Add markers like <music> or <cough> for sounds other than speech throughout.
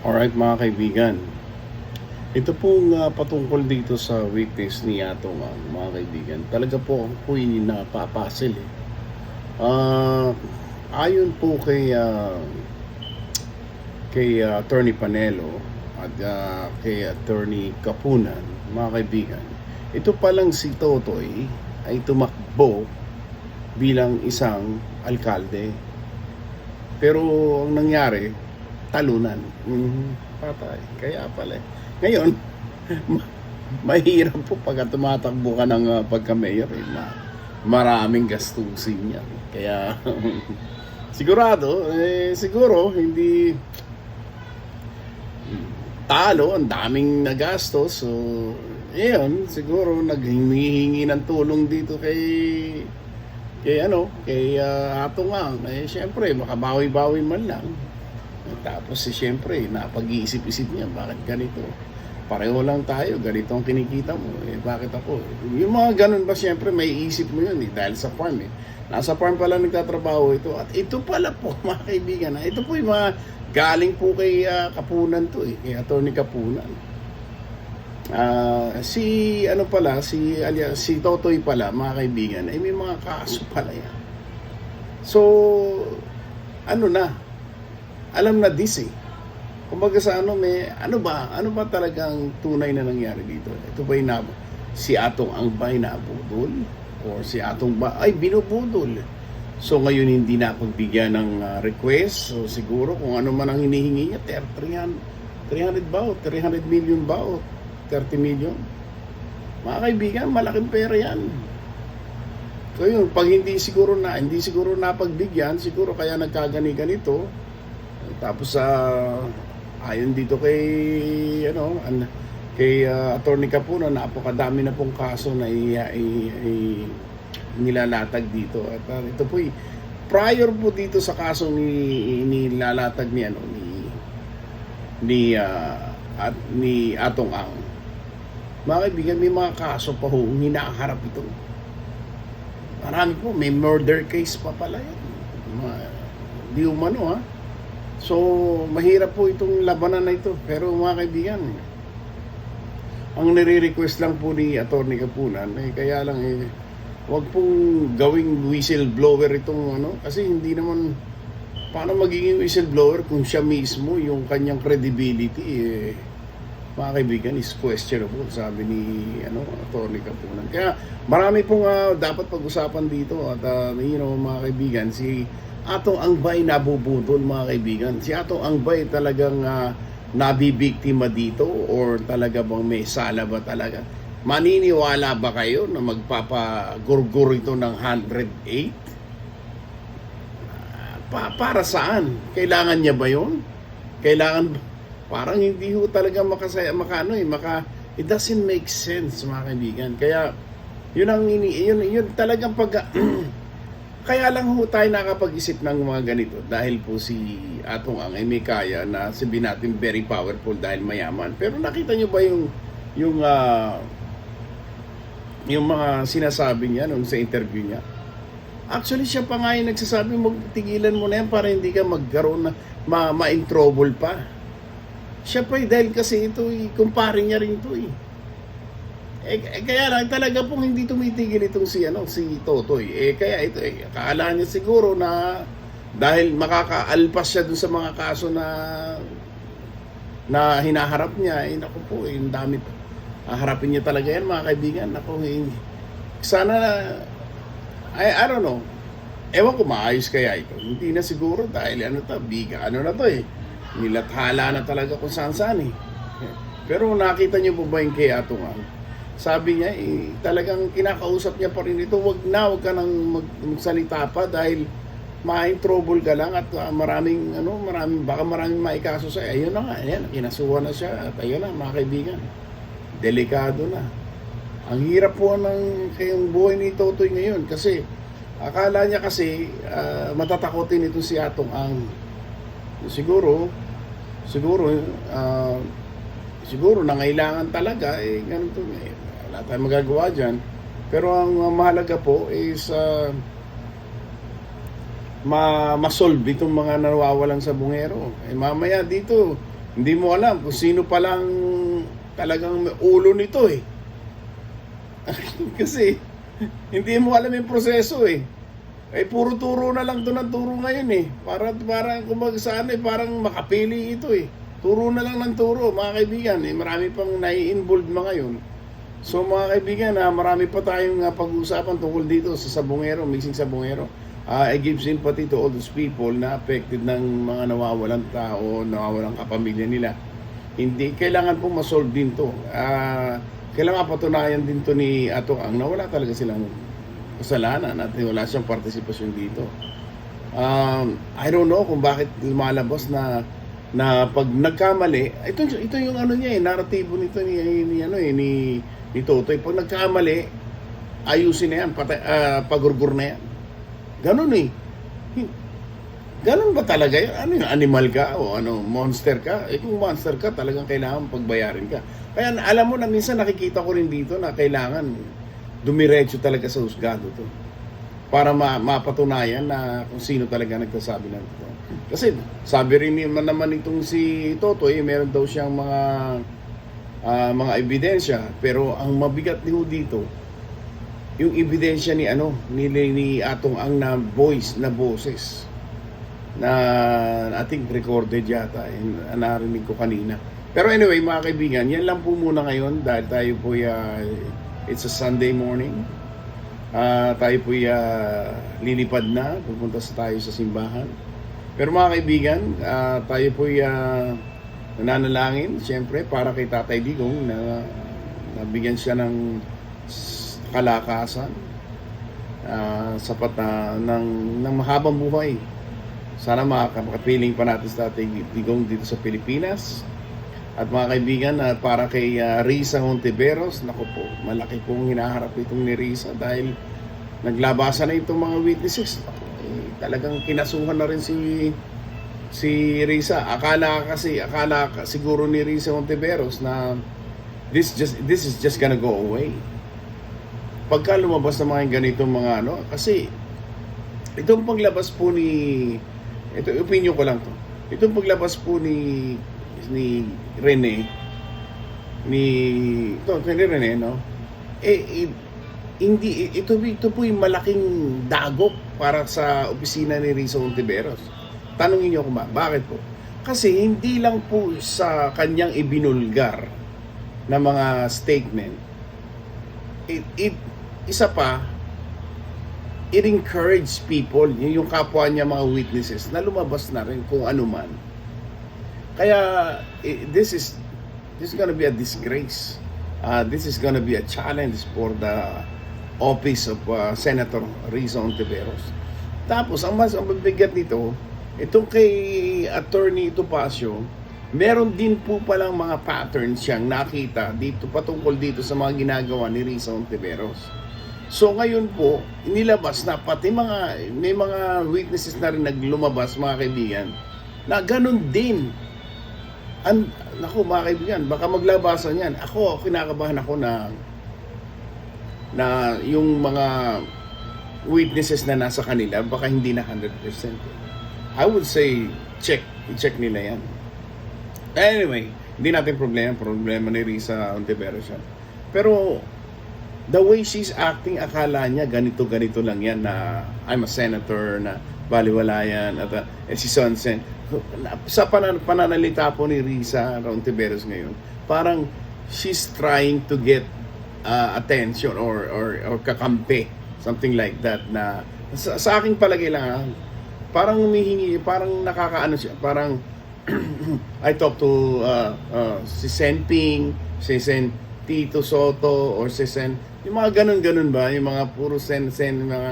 Alright mga kaibigan, ito pong ah, patungkol dito sa weakness ni Atong ah, mga kaibigan. Talaga po ako po yung napapasil eh. Ah, ayon po kay ah, kay ah, Attorney Panelo at ah, kay Attorney Kapunan, mga kaibigan, ito palang si Totoy ay tumakbo bilang isang alkalde. Pero ang nangyari, talunan. Mhm, patay. Kaya pala. eh. Ngayon, ma- mahirap po pagka tumatakbo ka ng uh, pagka-mayor. Eh, ma- maraming gastusin yan. Kaya, <laughs> sigurado, eh, siguro, hindi talo, ang daming nagastos. So, yun, siguro naghihingi ng tulong dito kay kay ano, kay uh, Atong Ang. Eh, syempre, makabawi-bawi man lang. Tapos, eh, syempre, napag-iisip-isip niya, bakit ganito? Pareho lang tayo, ganito ang kinikita mo. Eh, bakit ako? Yung mga ganun ba, syempre, may isip mo yun eh, dahil sa farm eh. Nasa farm pala nagtatrabaho ito. At ito pala po, <laughs> mga kaibigan, ah, ito po yung mga galing po kay ah, Kapunan to eh, kay Attorney Kapunan. Ah, si ano pala, si alia, si Totoy pala, mga kaibigan, ay may mga kaso pala yan. So, ano na, alam na this eh. Kumbaga sa ano, may, ano ba, ano ba talagang tunay na nangyari dito? Ito ba nab- si Atong ang ba'y nabudol? Or si Atong ba ay binubudol? So ngayon hindi na pagbigyan ng ah, request. So siguro kung ano man ang hinihingi niya, 300, 300 ba o 300 million ba o 30 million? Mga kaibigan, malaking pera yan. So yun, pag hindi siguro na, hindi siguro napagbigyan, siguro kaya nagkagani-ganito. Tapos sa ayon dito kay ano, an, kay uh, Attorney Capuna, napakadami na pong kaso na i, i, i- nilalatag dito. At uh, ito po prior po dito sa kaso ni nilalatag ni ano ni ni ah, at ni Atong Ang. Mga kaibigan, may mga kaso pa ho hinaharap ito. Marami po, may murder case pa pala yan. Mga, di umano ha. So, mahirap po itong labanan na ito. Pero mga kaibigan, ang nire-request lang po ni Atty. Kapunan, eh, kaya lang eh, wag pong gawing whistleblower itong ano, kasi hindi naman, paano magiging whistleblower kung siya mismo, yung kanyang credibility, eh, mga kaibigan, is questionable, sabi ni ano, Atty. Kapunan. Kaya marami pong ah, dapat pag-usapan dito at ah, you know, mga kaibigan, si Atong Angbay nabubudol mga kaibigan. Si Atong Angbay talagang uh, nabibiktima dito or talaga bang may sala ba talaga? Maniniwala ba kayo na magpapagurgur ito ng 108? Ah, Pa para saan? Kailangan niya ba yun? Kailangan parang hindi ho talaga makasaya makano eh maka it doesn't make sense mga kaibigan. Kaya yun ang yun, yun talagang pag <clears throat> kaya lang ho tayo nakapag-isip ng mga ganito dahil po si Atong Ang ay may kaya na sabihin natin very powerful dahil mayaman. Pero nakita nyo ba yung yung ah, yung mga sinasabi niya nung sa interview niya? Actually, siya pa nga yung nagsasabi, magtigilan mo na yan para hindi ka magkaroon na ma, ma-in trouble pa. Siya pa eh, dahil kasi ito, eh, kumpare niya rin ito eh. Eh, eh, kaya lang talaga pong hindi tumitigil itong si ano si Totoy. Eh kaya ito eh akala niya siguro na dahil makakaalpas siya dun sa mga kaso na na hinaharap niya, eh naku po, eh, dami. Haharapin niya talaga yan mga kaibigan. Naku, eh, sana I, I don't know. Ewan ko maayos kaya ito. Hindi na siguro dahil ano to, biga, ano na to eh. Nilathala na talaga kung saan saan eh. Pero nakita niyo po ba yung kay Atungan? Sabi niya, eh, talagang kinakausap niya pa rin ito, wag na, wag ka nang mag, magsalita pa dahil ma trouble ka lang at ah, maraming, ano, maraming, baka maraming maikaso sa Ayun na nga, ayan, kinasuhan na siya at ayun na, mga kaibigan. Delikado na. Ang hirap po ng kayong buhay ni Totoy ngayon kasi akala niya kasi ah, matatakotin ito si Atong Ang. Siguro, siguro, ah, siguro nangailangan talaga, eh, ganito, eh, wala tayong magagawa dyan. Pero ang mahalaga po is uh, ma masolve itong mga nawawalan sa bungero. Eh, mamaya dito, Hindi mo alam kung sino palang talagang ulo nito eh. <laughs> Kasi hindi mo alam yung proseso eh. Eh puro turo na lang to ng turo ngayon eh. Para para kumbaga sa ano eh, parang makapili ito eh. Turo na lang ng turo, mga kaibigan. Eh, marami pang nai-involved mga ngayon. So mga kaibigan, ah, marami pa tayong ah, pag-uusapan tungkol dito sa sabongero, mixing sabongero. Ah, I give sympathy to all those people na affected ng mga nawawalang tao, nawawalang kapamilya nila. Hindi, kailangan pong masolve din to. Ah, kailangan patunayan din to ni Ato Ang na wala talaga silang kasalanan at wala siyang partisipasyon dito. Um, I don't know kung bakit lumalabas na na pag nagkamali, ito ito yung ano niya eh, naratibo nito ni, ni ano eh ni ni Totoy. Pag nagkamali, ayusin na yan, patay, ah, pagurgur na yan. Ganun eh. Ganun ba talaga yun? Ano yung animal ka o ano, monster ka? Eh kung monster ka, talagang kailangan pagbayarin ka. Kaya alam mo na minsan nakikita ko rin dito na kailangan dumiretso talaga sa husgado to. Para ma mapatunayan na kung sino talaga nagsasabi ng ito. Kasi sabi rin naman naman itong si Totoy, meron daw siyang mga ah, mga ebidensya. Pero ang mabigat din ho dito, yung ebidensya ni ano, ni, ni Atong Ang na voice, na boses na I think recorded yata eh, narinig ko kanina. Pero anyway, mga kaibigan, yan lang po muna ngayon dahil tayo po it's a Sunday morning. Ah, tayo po lilipad na, pupunta sa tayo sa simbahan. Pero mga kaibigan, ah, tayo po nananalangin, siyempre, para kay Tatay Digong na nabigyan siya ng kalakasan, ah, sapat na ng, ng mahabang buhay. Sana makakapiling pa natin sa Tatay Digong dito sa Pilipinas. At mga kaibigan, ah, para kay ah, Risa Hontiveros, naku po, malaki pong hinaharap itong ni Risa dahil naglabasan na itong mga witnesses. Eh, talagang kinasuhan na rin si si Risa. Akala kasi, akala ka- siguro ni Risa Hontiveros na this just this is just gonna go away. Pagka lumabas na mga ganitong mga ano, kasi itong paglabas po ni ito opinion ko lang to. Itong paglabas po ni ni Rene ni ito ni Rene no. Eh, eh, hindi ito ito po yung malaking dagok para sa opisina ni Rizzo Ontiveros. Tanungin niyo ba, bakit po? Kasi hindi lang po sa kanyang ibinulgar na mga statement. It, it, isa pa, it encourage people, yung kapwa niya mga witnesses, na lumabas na rin kung ano man. Kaya, this is, this is gonna be a disgrace. Uh, this is gonna be a challenge for the office of uh, Senator Rizzo Ontiveros. Tapos, ang mas ang mabigat nito, itong kay Attorney Topacio, meron din po palang mga patterns siyang nakita dito patungkol dito sa mga ginagawa ni Rizzo Ontiveros. So ngayon po, inilabas na pati mga may mga witnesses na rin naglumabas mga kaibigan na ganun din. An, naku mga kaibigan, baka maglabasan yan. Ako, kinakabahan ako na na yung mga witnesses na nasa kanila, baka hindi na 100%. I would say, check. I-check nila yan. Anyway, hindi natin problema. Problema ni Risa Ontiveros yan. Pero, the way she's acting, akala niya ganito-ganito lang yan na I'm a senator, na baliwala yan, at uh, eh, si Sonsen. <laughs> Sa panan pananalita po ni Risa Ontiveros ngayon, parang she's trying to get uh, attention or, or, or kakampi. Something like that na sa, sa aking palagay lang parang humihingi, parang nakakaano siya, parang <clears throat> I talk to uh, uh, si Sen Ping, si Sen Tito Soto, or si Sen, yung mga ganun-ganun ba, yung mga puro Sen, Sen, yung mga,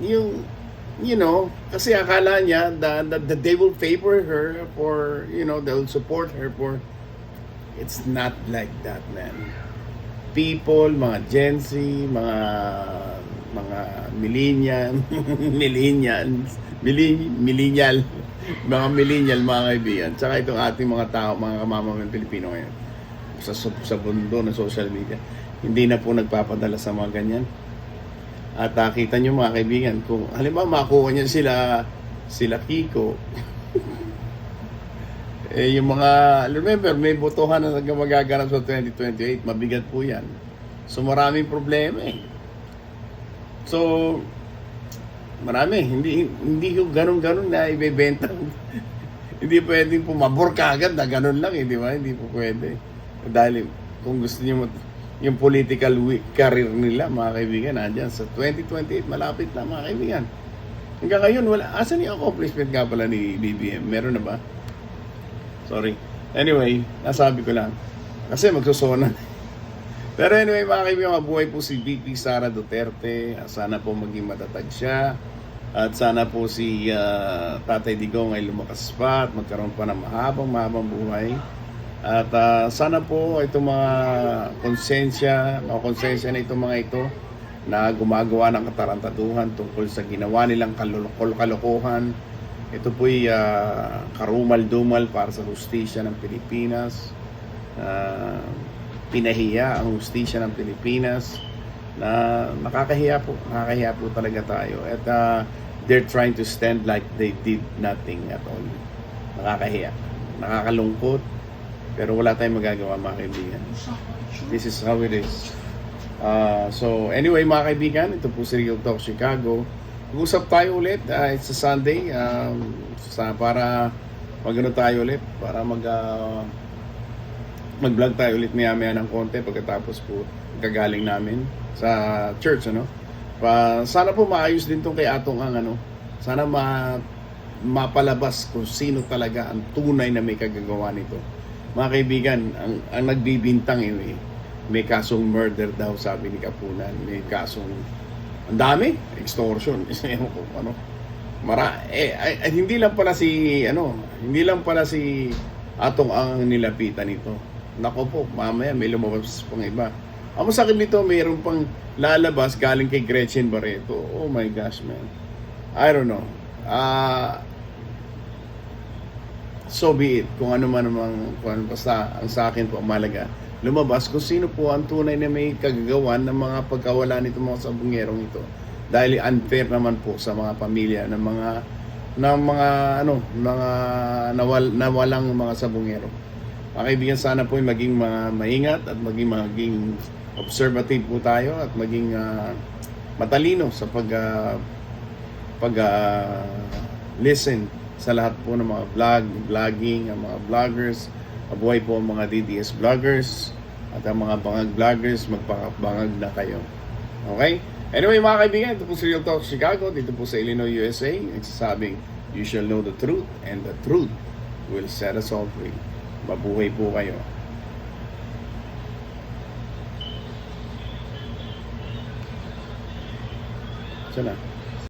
yung, you know, kasi akala niya that, that, that they will favor her for, you know, they'll support her for, it's not like that, man. People, mga Gen Z, mga mga millennial, <laughs> millennials, millennial, millennial, mga millennial mga kaibigan. Tsaka itong ating mga tao, mga kamamamang Pilipino ngayon sa, sa mundo ng social media, hindi na po nagpapadala sa mga ganyan. At uh, kita nyo mga kaibigan, kung halimbawa makuha niya sila, sila Kiko, <laughs> Eh, yung mga, remember, may botohan na magaganap sa 2028. Mabigat po yan. So, maraming problema eh. So, marami. Hindi, hindi ko ganun-ganun na ibebenta. <laughs> hindi pwedeng pumabor ka agad na ganun lang eh, di ba? Hindi po pwede. Dahil kung gusto niyo mat- yung political career nila, mga kaibigan, nandyan sa 2028, malapit na mga kaibigan. Hanggang ngayon, wala. Asan yung accomplishment nga pala ni BBM? Meron na ba? Sorry. Anyway, nasabi ko lang. Kasi magsusona. <laughs> Pero anyway, mga kaibigan, mabuhay po si VP Sara Duterte. Sana po maging matatag siya. At sana po si ah, Tatay Digong ay lumakas pa at magkaroon pa ng mahabang mahabang buhay. At ah, sana po itong mga konsensya, mga konsensya na itong mga ito na gumagawa ng katarantaduhan tungkol sa ginawa nilang kalukol kalokohan. Ito po'y ah, karumal-dumal para sa hustisya ng Pilipinas. Ah, pinahiya ang hustisya ng Pilipinas na nakakahiya po, nakakahiya po talaga tayo. At ah, they're trying to stand like they did nothing at all. Nakakahiya. Nakakalungkot. Pero wala tayong magagawa mga kaibigan. This is how it is. Ah, so anyway mga kaibigan, ito po si Real Talk Chicago. Mag-usap tayo ulit. Ah, it's a Sunday. Um, sa, para magano tayo ulit. Para mag... ah, mag-vlog tayo ulit maya maya ng konti pagkatapos po gagaling namin sa church ano pa sana po maayos din tong kay Atong ang ano sana ma mapalabas kung sino talaga ang tunay na may kagagawa nito mga kaibigan ang, ang nagbibintang eh, may kasong murder daw sabi ni Kapunan may kasong ang dami extortion <laughs> Ewan ko ano mara eh, ay, hindi lang pala si ano hindi lang pala si Atong ang nilapitan nito Nako po, mamaya may lumabas pang iba. Ang masakit nito, mayroon pang lalabas galing kay Gretchen Barreto. Oh my gosh, man. I don't know. Ah... so be it. Kung ano man namang, kung ano basta ang sa akin po ang malaga. Lumabas kung sino po ang tunay na may kagagawan ng mga pagkawala nito mga sabungerong ito. Dahil unfair naman po sa mga pamilya ng mga ng mga ano, mga nawal, nawalang mga sabungero. Mga sana po maging mga maingat at maging maging observative po tayo at maging ah, matalino sa pag ah, pag ah, listen sa lahat po ng mga vlog, vlogging, ang mga vloggers, mabuhay po ang mga DDS vloggers at ang mga bangag vloggers, magpakabangag na kayo. Okay? Anyway, mga kaibigan, ito po si Real Talk Chicago, dito po sa Illinois, USA, nagsasabing, you shall know the truth and the truth will set us all free. Mabuhay po kayo. Sana.